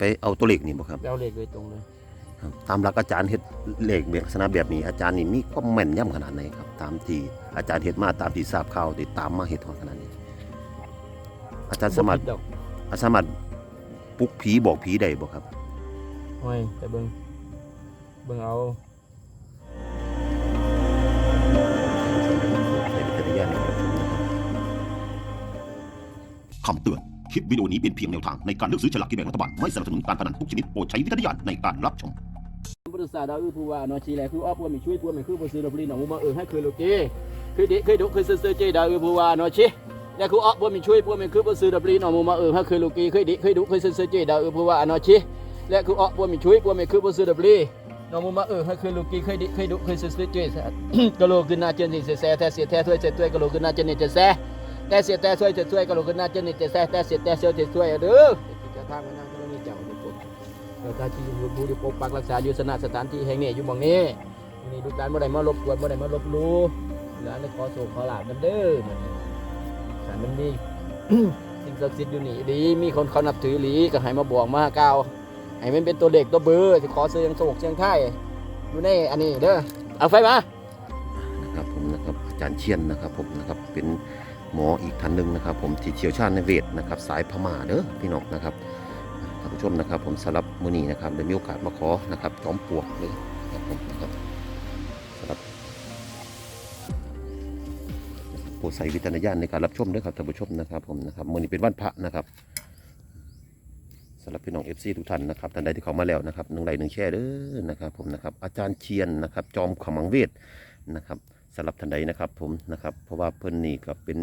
ไปเอาตัวเลขนี่บ่ครับ เอาเลขโดยตรงเลยครับตามหลักอาจารย์เฮ็ดเลขแบบลักษณะแบบนี้อาจารย์นี่มีความแม่นยำขนาดไหนครับ ตามที่อาจารย์เฮ็ดมาตามที่ทราบข่าวติดตามมาเฮ็ดฮอดขนาดนี้ อาจารย์สามารถบ่ผิดดอกอาจารย์สามารถปลุกผีบอกผีได้บ่ครับ ห้อยแต่เบิ่งเบิ่งเอาในวิทยานะครับคำเตือน คลิปวิดีโอนี้เป็นเพียงแนวทางในการเลือกซื้อฉลากกินแบ่งรัฐบาล ไม่สนับสนุนการพนันทุกชนิดโปรดใช้วิจารณญาณในการรับชมพุทธศาสนาอือผู้ว่านาะชีแลคืออ้อพวกมีช่วยพวกมีคือบ่ซื้อลบลีหนองมาเออให้เคยโลเกเคยดิเคยดุเคยซื้อเจดาวอือผู้ว่านาะชีและคืออ้อพวกมีช่วยพวกมีคือบ่ซื้อลบลีหนองมาเออให้เคยโลเกเคยดิเคยดุเคยซื้อเจดาวอือผู้ว่านาะชีและคืออ้อพวกมีช่วยพวกมีคือบ่ซื้อลบลีหนองมาเออให้เคยโลเกเคยดิเคยดุเคยซื้อเจกะโลขึ้นาเจนสิแซแท้เสียแท้ถ้วยเสร็จถ้วยกะโลขึ้นาเจนนี่จแซ แต่เสียแต่ถ้วยเสร็จถ้วยกะโลขึ้นหน้าเจนนี่จะแซ่แต่เสียแต่เสียเสร็จถ้วยเด้อจะทางมานั่งก็มีเจ้าทุกคนเราตาที่อยู่บูริปกปักรักษาอยู่สนาสถานที่แห่งนี้อยู่หมองนี้วันนี้ลูกหลานเมื่อใดมารบกวนเมื่อใดมาลบหลู่หลานเลยขอโศกขอลาบกันเด้อมันขันมันดีสิ่งศักดิ์สิทธิ์อยู่นี่ดี มีคนเขานับถือหลีก็ให้มาบวกมากล่าวให้มันเป็นตัวเด็กตัวเบอร์ที่ขอเสียงโศกเสียงไทายอยู่ในอันนี้เด้อเอาไฟมานะครับผมนะครับอาจารย์เชียนนะครับผมนะครับเป็น มออีกท่านหนึ่งนะครับ ผมที่เชี่ยวชาญในเวทนะครับ สายพม่าเด้อพี่น้องนะครับท่านผู้ชมนะครับ ผมสำหรับมือนี้นะครับได้มีโอกาสมาขอนะครับจอมปลวกเลยนะครับผมนะครับสำหรับโปรดใส่วิจารณญาณในการรับชมด้วยครับท่านผู้ชมนะครับผมนะครับมือนี้เป็นวันพระนะครับสำหรับพี่น้อง FC ทุกท่านนะครับท่านใดที่เข้ามาแล้วนะครับหนึ่งไลค์หนึ่งแชร์เด้อนะครับผมนะครับอาจารย์เชียนนะครับ จอมขมังเวทนะครับสำหรับท่านใดนะครับผมนะครับเพราะว่าเพิ่นนี่ก็เป็น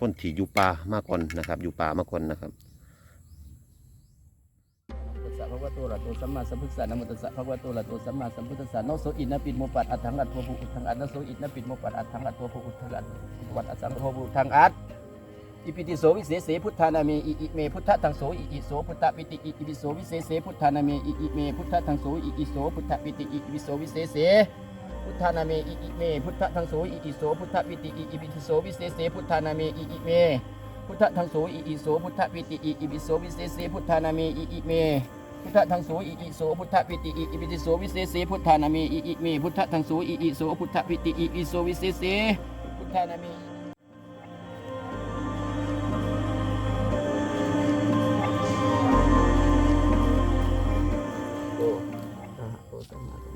คนที่อยู่ป่ามาก่อนนะครับ อยู่ป่ามาก่อนนะครับตัสสะภะคะวะโตอะระหะโตสัมมาสัมพุทธสสะนะโมตัสะภะคะวะโตอะระหะโตสัมมาสัมพุทธสสะโนโสอินะปิดโมปัดอัตถังอัตโทภูอุทังอัตโนะโสอินะปิดโมปัดอัตถังอัตโทภูอุทังอัตวัดอัตสังโทภูทังอัตอิปิติโสวิเศษเสพุทธานาเมอิอิเมพุทธทังโสอิอิโสพุทธปิติอิอิปิโสวิเศษเสพุทธานาเมอิอิเมพุทธทังโสอิอิโสพุทธปิติอิอิปิโสวิเศษเส ธานาเมอิอิเม พุทธทังโสอิอิโส พุทธปิติอิอิปิโสวิเศษเสพุทธานาเมอิอิเม พุทธทังโสอิอิโส พุทธปิติอิอิปิโสวิเศษเสพุทธานาเมอิอิเม พุทธทังโสอิอิโส พุทธปิติอิอิปิติโสวิเศษเสพุทธานามิอิอิเมพุทธทังโสอิอิโสพุทธปิติอิอิโสวิเศษเสพุทธานามิโอ้อะระหโตสัมาสัมพุทธัสสะ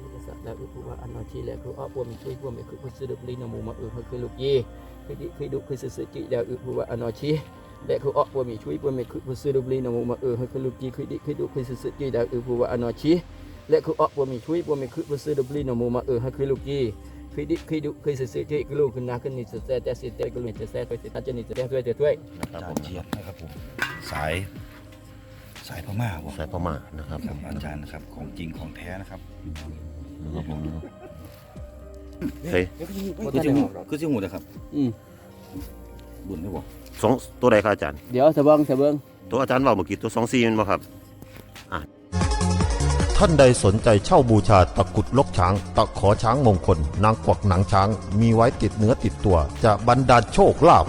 แล้วคือว่าอันนาทีแล้วคืออ้อปวมช่วยปวมคือพุทธสุดลีนโมมาเออคือลูกยีคือดิคือดุคือสุสุจิแล้วคือว่าอันนาทีและคืออ้อปวมช่วยปวมคือพุทธสุดลีนโมมาเออคือลูกยีคือดิคือดุคือสุสุจิแล้วคือว่าอันนาทีและคืออ้อปวมช่วยปวมคือพุทธสุดลีนโมมาเออคือลูกยีคือดิคือดุคือสุสุจิคือลูกคือนาคือนิสเสแต่สิเตคือลูกจะเสแต่สิตาจะนิสเตด้วยด้วยนะครับผมเชียนนะครับผมสายสายพม่าผมสายพม่านะครับอาจารย์นะครับของจริงของแท้นะครับ นะครับผมเฮ้ยคือสิหูคือสิหูนะครับอืมบุญไม่บอกสองตัวใดครับอาจารย์ เดี๋ยวเสบิงเสบิงตัวอาจารย์ว่าเมื่อกี้ตัวสองซีมันบ่ครับ ท่านใดสนใจเช่าบูชาตะกรุดลกช้าง ตะขอช้างมงคล นางกวักหนังช้าง มีไว้ติดเนื้อติดตัว จะบรรดาลโชคลาภ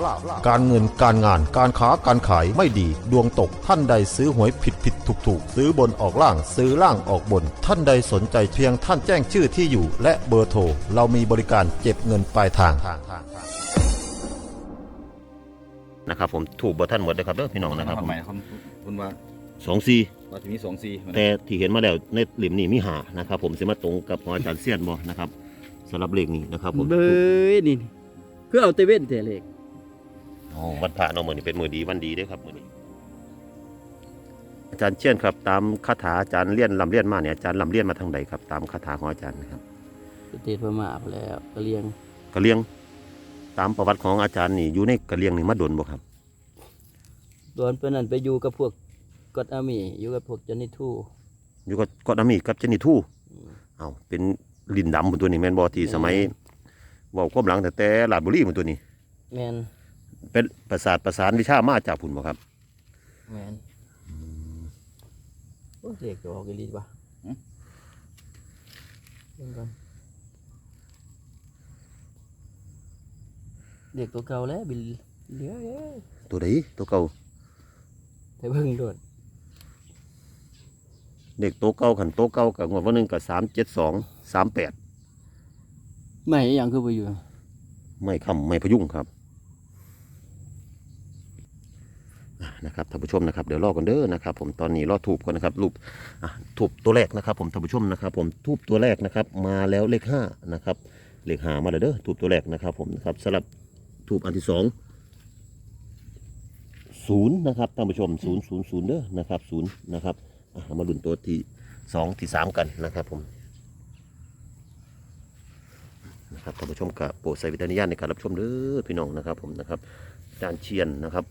การเงินการงานการค้าการขายไม่ดี ดวงตกท่านใดซื้อหวยผิดผิดถูกถูกซื้อบนออกล่างซื้อล่างออกบน ท่านใดสนใจเพียงท่านแจ้งชื่อที่อยู่ และเบอร์โทรเรามีบริการเก็บเงินปลายทางนะครับผมถูกบ่ท่านหมดเลยครับเด้อพี่น้องนะครับผมหมายคนคุณว่า สองซีว่าจะมีสองซีแต่ที่เห็นมาแล้วในหลิมนี่มีหานะครับ ผมสิมาตรงกับของอาจารย์เซียนบ่นะครับสำหรับเลขนี้นะครับ ผมเบยนี่คือเอาเตเว่นแต่เล็กอ๋อวันพระเนาะมื้อนี้เป็นมื้อดีวันดีเด้อครับมื้อนี้อาจารย์เชียนครับ ตามคาถาอาจารย์เลียนลำเลียนมาเนี่ยอาจารย์ลำเลียนมาทางใดครับ ตามคาถาของอาจารย์นะครับประเทศพม่าไปแล้วกะเลียงกะเลียง ตามประวัติของอาจารย์นี่อยู่ในกะเลียงนี่มาดนบ่ครับตอนเพื่อนนั้นไปอยู่กับพวก กอดอามีอยู่กับพวกเจานิทูอยู่กับกอดอามีกับเจนิทูเอาเป็นลินดำบนตัวนี้แม่นบ่ที่สมัยเว้าความหลังแต่แต่ลาดบุรีบนตัวนี้แมนเป็นประสาทประสานวิชามาจากพุ่นบ่ครับแมนโอ้เรียกจะออกอีหลีป่ะเบิ่งก่อนเรียกตัวเก่าแล้วบิลเหลือเอ้ยตัวใดตัวเก่าแต่เบิ่งโดด เด็กโตะเก้าขันโตะเก้ากับงวดวันหนึ่งกับสามเจ็ดสองสามแปดไม่อหย่างคือไปอยู่ไม่คำไม่พยุงครับอะนะครับท่านผู้ชมนะครับเดี๋ยวรอกันเด้อนะครับ ผมตอนนี้รอถูกก่อนนะครับรูปอะถูกตัวแรกนะครับ ผมท่านผู้ชมนะครับ ผมทูบตัวแรกนะครับ มาแล้วเลขห้านะครับเลขห้ามาแล้วเด้อถูกตัวแรกนะครับ ผมนะครับสำหรับถูกอันที่สองศูนย์นะครับท่านผู้ชมศูนย์ศูนย์ศูนย์เด้อนะครับศูนย์นะครับ อะมาลุ้นตัวที่สองที่สามกันนะครับผมนะครับท่านผู้ชมกับโปรดใส่วิจารณญาณในการรับชมเด้อพี่น้องนะครับ ผมนะครับอาจารย์เชียนนะครับ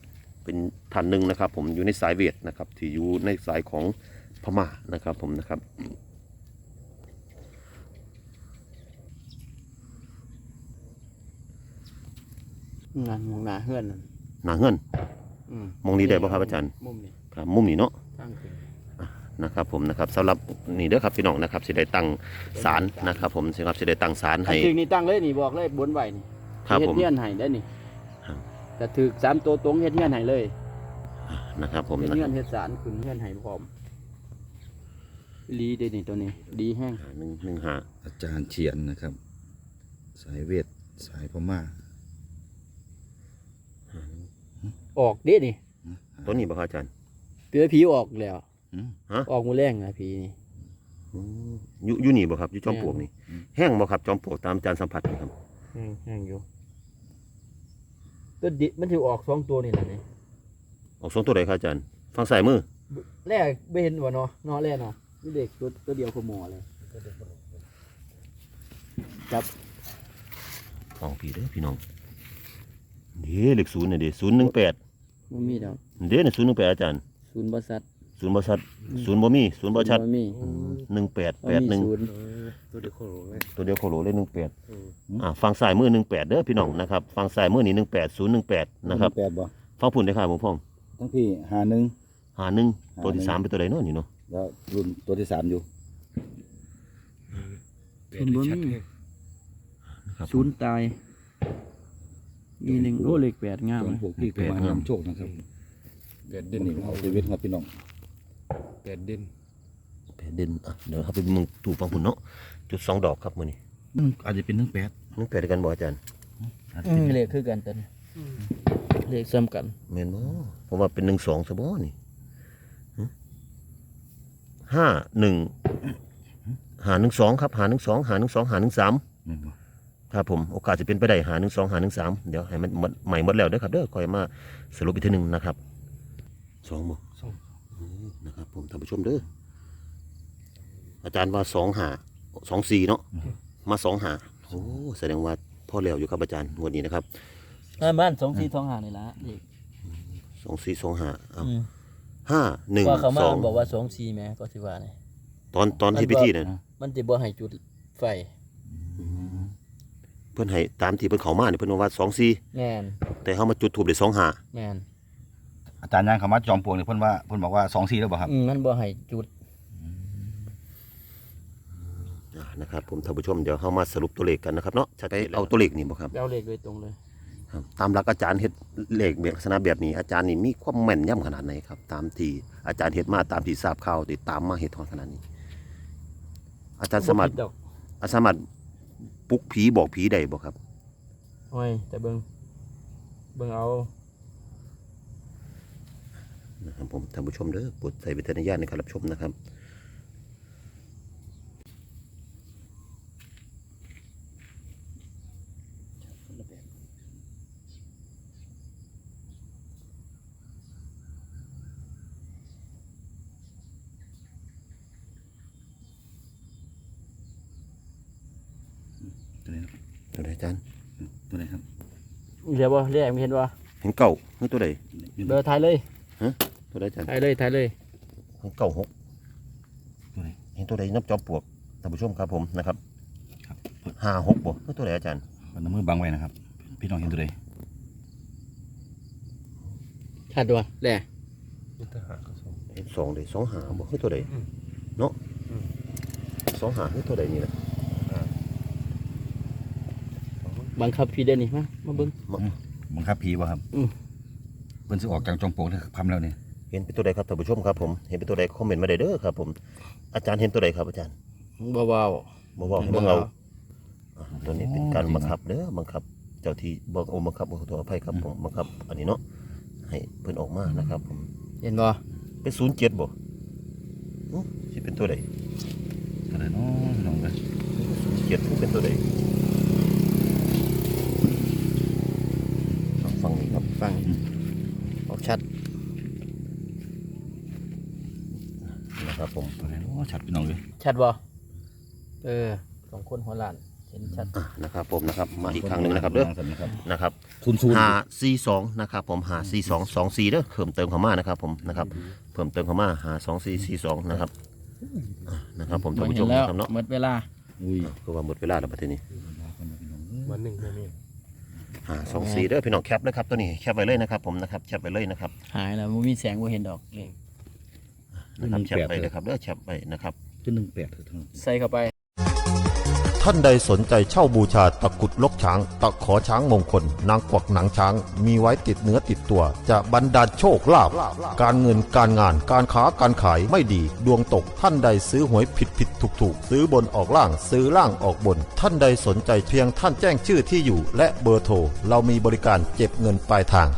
เป็นท่านหนึ่งนะครับ ผมอยู่ในสายเวทนะครับ ที่อยู่ในสายของพม่านะครับ ผมนะครับงานมองหน้าเฮือนนั่นหนาเงินอืมมองนี้ได้บ่ครับอาจารย์มุมนี้ครับมุมนี้เนาะตั้งขึ้ นนะครับผมนะครับสำหรับนี่เด้อครับพี่น้องนะครับสิได้ตั้งศาลนะครับ ผมสิครับสิได้ตั้งศาลอันให้ถึงนี่ตั้งเลยนี่บอกเลยบนไหวนี่ครับเฮ็ผดมเฮียนให้ได้นี่ครับแต่ถือสามตัวตรงเฮ็ดเฮียนให้เลยนะครับผมเฮ็ดนะเฮีคยรับนเฮ็ดสารขึ้นเฮียนให้พร้อมดีเด้นี่ตัวนี้ดีแห้งหนึ่งหนึ่งหาอาจารย์เฉียนนะครับ สายเวทสายพม่าออกเด้นี่ตัวนี้บ่ครับอาจารย์เตือผีออกแล้วอืม ฮะ ออกมือแรงนะผีนี่อืมอยู่อยู่นี่บ่ครับอยู่จอมปลวกนี่แห้งบ่ครับจอมปลวกตามอาจารย์สัมผัสนี่ครับแห้งแห้งอยู่ตัวดิมันถือออกสองตัวนี่แหละนี่ออกสองตัวใดครับอาจารย์ฟังสายมือแรกไม่เห็นวะเนาะเนาะแรกเนาะนี่เด็กตัวตัวเดียวขโมยเลยครับฟังพี่เด้อพี่น้องเด้เลขศูนย์เนี่ยเด้ศูนย์หนึ่งแปดมันมีดอกเด้เนี่ยศูนย์หนึ่งแปดอาจารย์ศูนย์บริษัท ศูนย์บริษัทศูนย์บ่มีศูนย์บริษัทมันมีหนึ่งแปดมันแปดหมีนึ่งศูนย์ตัวเดียวโคโลเลยหนึ่งแปดอ่าฟังสายมือหนึ่งแปดเด้อพี่น้องนะครับฟังสายมือนี่หนึ่งแปดศูนย์หนึ่งแปดนะครับแปดบ่ฟังพุ่นได้ค่ะผมพ่องทั้งพี่หาหนึ่งหาหนึ่งหาตัวที่หนึ่งสามเป็นตัวใดเนาะนี่เนาะแล้วรุ่นตัวที่สามอยู่ศูนย์บ่มีศูนย์ตายมีหนึ่งโอ้เลขแปดงามของเลยพวกพี่ก็มานำโชคนะครับแปดเด่นนี่เอาชีวิตครับพี่น้อง แปดเด่นแปดเด่นอะเดี๋ยวครับไปมึงถูกฟังพุ่นเนาะจุดสองดอกครับมือนี้อาจจะเป็นหนึ่งแปดหนึ่งแปดด้วยกันบ่อาจารย์อาจจะเป็นเลขคือกันตัวนี้เลขซ้ำกันแม่นบ่ผมว่าเป็นหนึ่งสองซะบ่นี่หึห้าหนึ่งหาหนึ่งสองครับหาหนึ่งสองหาหนึ่งสองหาหนึ่งสามแม่นบ่ครับผมโอกาสจะเป็นไปได้หาหนึ่งสองหาหนึ่งสามเดี๋ยวให้มันหมดใหม่หมดแล้วเด้อครับเด้อคอยมาสรุปอีกทีหนึ่งนะครับสองบ่สอง นะครับ ผมท่านผู้ชมเด้ออาจารย์ว่าสองหาสองสี่เนาะมาสองหาโอ้แสดงว่าพ่อแล้วอยู่ครับอาจารย์งวดนี้นะครับบ้านสองสี่สองห้านี่ละเลขสองสี่สองหาเอาห้าหนึ่งว่าเขามาสองบอกว่าสองสี่แม่ก็สิว่านี่ตอนตอนที่พิธีเนี่ยมันจะบ่ให้จุดไฟเพื่อนให้ตามที่เพื่อนเขามาเนี่ยเพื่อนว่าสองสี่แม่นแต่เขามาจุดถูกได้สองหาแม่น อาจารย์ยังคำว่าจอมปลวกเนี่ยเพิ่นว่าเพิ่นบอกว่าสองสี่แล้วบ่ครับ อืมมันบ่ให้จุด อ่านะครับผมท่านผู้ชมเดี๋ยวเขามาสรุปตัวเลขกันนะครับเนาะจะไปเอาตัวเลขนี่บ่ครับ เอาเลขโดยตรงเลย ครับตามหลักอาจารย์เฮ็ดเลขแบบลักษณะแบบนี้อาจารย์นี่มีความแม่นยำขนาดไหนครับ ตามที่อาจารย์เฮ็ดมาตามที่ทราบข่าวติดตามมาเฮ็ดขนาดนี้ อาจารย์สามารถบ่ผิดดอกอาจารย์สามารถปลุกผีบอกผีได้บ่ครับ โอ้ยแต่เบิ่งเบิ่งเอา นะครับผมท่านผู้ชมเด้อโปรดใส่วิจารณญาณในการรับชมนะครับตัวไหนครับตัวใดอาจารย์ตัวไหนครับ เดี๋ยวบ่เรียกเห็นบ่เห็นเก่าเห็นตัวใดเบอร์ถ่ายเลย ตัวใดอาจารย์ถ่ายเลยถ่ายเลยเห็นเก่าหกตัวไหนเห็นตัวใดนับจอมปลวกท่านผู้ชมครับผมนะครับครับห้าหกบ่เห็นตัวใดอาจารย์เอาน้ำมือบังไว้นะครับ พี่น้องเห็นตัวไหนชัดด้วยแหละยุทธหารก็สองเห็นสองเลยสองหาบ่เห็นตัวใดเนาะสองหาเห็นตัวใดนี่แหละบังคับพี่ได้นี่มามาเบิ่งบังคับผีบ่ครับอืมเพิ่นสิออกจากจอมปลวกเนี่ยพำแล้วเนี่ย เเห็นเป็นตัวใดครับท่านผู้ชมครับผมเห็นเป็นตัวใดคอมเมนต์มาได้เด้อครับ ผมอาจารย์เห็นตัวใดครับอาจารย์เบาบ่บอกให้เบิ่งเอาอะตัวนี้เป็นการบังคับเด้อบังคับ เจ้าที่บอกโอ้บังคับขอโทษอภัยครับผมบังคับ อันนี้เนาะให้เพิ่นออกมานะครับ ผมๆเห็นบ่เป็นศูนย์เจ็ดบ่หึสิเป็นตัวใดอะไรเนาะพี่น้องเอ้ยเจ็ดเป็นตัวใดลองฟังนี่ครับฟังออกชัด นะครับผมอะไรเนาะชัดพี่น้องเลยชัดบ่เออสองคนหัวล้านเห็นชัดอะนะครับผมนะครับมาอีกครั้งหนึ่งนะครับเด้อนะครับนะครับศูนย์ศูนย์หาซีสองนะครับผมหาซีสองสองซีเด้อเพิ่มเติมเข้ามานะครับผมนะครับเพิ่มเติมเข้ามาหาสองซีซีสองนะครับอะนะครับผมท่านผู้ชมเห็นแล้วนะครับเนาะหมดเวลาอุ้ยคือว่าหมดเวลาแล้วประเทศนี้วันหนึ่งไม่มีหาสองซีเด้อพี่น้องแคปเลยครับตัวนี้แคปไว้เลยนะครับผมนะครับแคปไว้เลยนะครับหายแล้วบ่มีแสงบ่เห็นดอกเลย นะครับแคปไปเลยครับเด้อแคปไปนะครับขึ้นหนึ่งแปดเถอะทั้งใส่เข้าไป ท่านใดสนใจเช่าบูชาตะกรุดลกช้าง ตะขอช้างมงคล นางกวักหนังช้าง มีไว้ติดเนื้อติดตัว จะบรรดาลโชคลาภการเงินการงานการค้าการขายไม่ดี ดวงตกท่านใดซื้อหวยผิดผิดถูกถูกซื้อบนออกล่างซื้อล่างออกบน ท่านใดสนใจเพียงท่านแจ้งชื่อที่อยู่ และเบอร์โทรเรามีบริการเก็บเงินปลายทาง